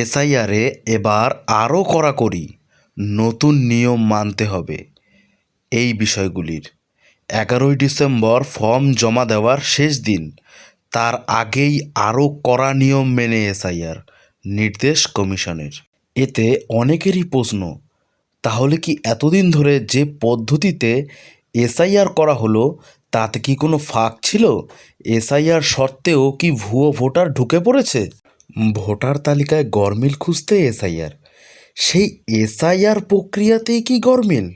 এসআইআরে এবার আরও কড়াকড়ি নতুন নিয়ম মানতে হবে এই বিষয়গুলির। এগারোই ডিসেম্বর ফর্ম জমা দেওয়ার শেষ দিন, তার আগেই আরও কড়া নিয়ম মেনে এসআইআর, নির্দেশ কমিশনের। এতে অনেকেরই প্রশ্ন, তাহলে কি এতদিন ধরে যে পদ্ধতিতে এসআইআর করা হলো, তাতে কি কোনো ফাঁক ছিল? এসআইআর সত্ত্বেও কি ভুয়ো ভোটার ঢুকে পড়েছে? ভোটার তালিকায় গরমিল খুঁজতে এসআইআর। সেই এসআইআর প্রক্রিয়াতেই কি গরমিল?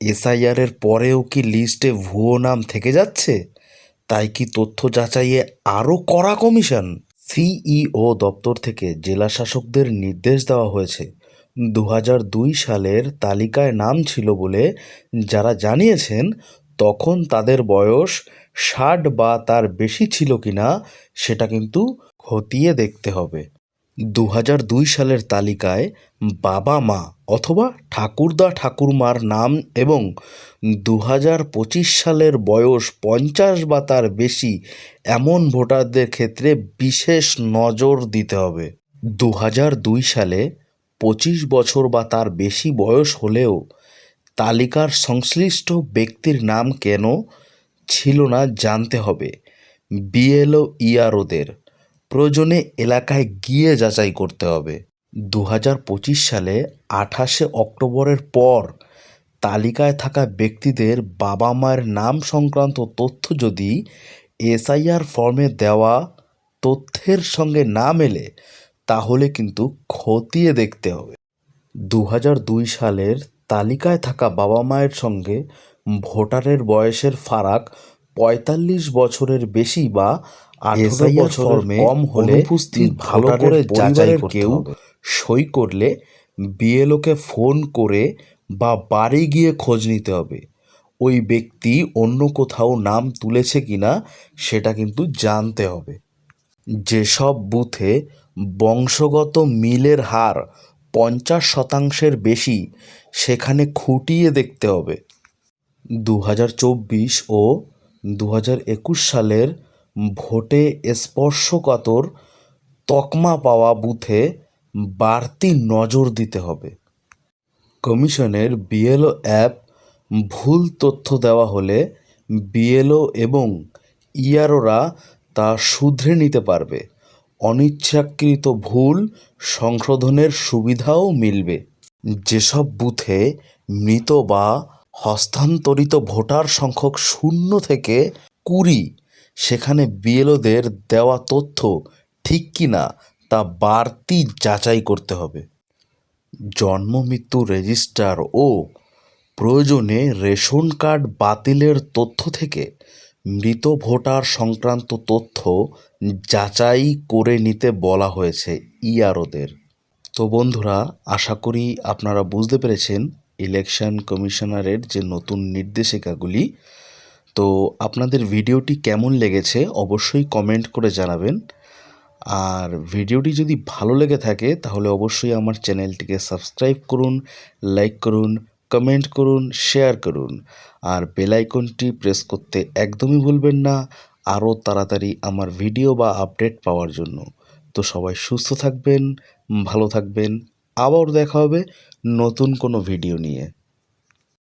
এসআইআরের পরেও কি লিস্টে ভুয়ো নাম থেকে যাচ্ছে? তাই কি তথ্য যাচাইয়ে আরও কড়া কমিশন? সিইও দপ্তর থেকে জেলা শাসকদের নির্দেশ দেওয়া হয়েছে। দু সালের তালিকায় নাম ছিল বলে যারা জানিয়েছেন, তখন তাদের বয়স ষাট বা তার বেশি ছিল কিনা সেটা কিন্তু খতিয়ে দেখতে হবে। দু দুই সালের তালিকায় বাবা মা অথবা ঠাকুরদা ঠাকুরমার নাম এবং দু পঁচিশ সালের বয়স পঞ্চাশ বা তার বেশি এমন ভোটারদের ক্ষেত্রে বিশেষ নজর দিতে হবে। দু দুই সালে পঁচিশ বছর বা তার বেশি বয়স হলেও তালিকার সংশ্লিষ্ট ব্যক্তির নাম কেন ছিল না জানতে হবে। বিএলও ইআরওদের প্রয়োজনে এলাকায় গিয়ে যাচাই করতে হবে। দু হাজার পঁচিশ সালে আঠাশে অক্টোবরের পর তালিকায় থাকা ব্যক্তিদের বাবা মায়ের নাম সংক্রান্ত তথ্য যদি এসআইআর ফর্মে দেওয়া তথ্যের সঙ্গে না মেলে, তাহলে কিন্তু খতিয়ে দেখতে হবে। দু হাজার দুই সালের তালিকায় থাকা বাবা মায়ের সঙ্গে ভোটারের বয়সের ফারাক পঁয়তাল্লিশ বছরের বেশি বা আঠারো বছরের কম হলে উপস্থিত ভালো করে যাচাই কেউ সই করলে বিএলওকে ফোন করে বা বাড়ি গিয়ে খোঁজ নিতে হবে। ওই ব্যক্তি অন্য কোথাও নাম তুলেছে কিনা সেটা কিন্তু জানতে হবে। যেসব বুথে বংশগত মিলের হার পঞ্চাশ শতাংশের বেশি সেখানে খুঁটিয়ে দেখতে হবে। দু হাজার চব্বিশ ও দু একুশ সালের ভোটে স্পর্শকাতর তকমা পাওয়া বুথে বাড়তি নজর দিতে হবে। কমিশনের বিএলও অ্যাপ ভুল তথ্য দেওয়া হলে বিএলও এবং ইয়ারোরা তা শুধরে নিতে পারবে। অনিচ্ছাকৃত ভুল সংশোধনের সুবিধাও মিলবে। যেসব বুথে মৃত বা হস্তান্তরিত ভোটার সংখ্যক শূন্য থেকে কুড়ি সেখানে বিএলওদের দেওয়া তথ্য ঠিক কি না তা বাড়তি যাচাই করতে হবে। জন্ম, মৃত্যু রেজিস্টার ও প্রয়োজনে রেশন কার্ড বাতিলের তথ্য থেকে মৃত ভোটার সংক্রান্ত তথ্য যাচাই করে নিতে বলা হয়েছে ইআরওদের। তো বন্ধুরা, আশা করি আপনারা বুঝতে পেরেছেন ইলেকশন কমিশনারের যে নতুন নির্দেশিকাগুলি তো আপনাদের ভিডিওটি কেমন লেগেছে অবশ্যই কমেন্ট করে জানাবেন। আর ভিডিওটি যদি ভালো লেগে থাকে, তাহলে অবশ্যই আমার চ্যানেলটিকে সাবস্ক্রাইব করুন, লাইক করুন, কমেন্ট করুন, শেয়ার করুন। আর বেল আইকনটি প্রেস করতে একদমই ভুলবেন না, আরও তাড়াতাড়ি আমার ভিডিও বা আপডেট পাওয়ার জন্য। তো সবাই সুস্থ থাকবেন, ভালো থাকবেন, আবার দেখা হবে নতুন কোনো ভিডিও নিয়ে।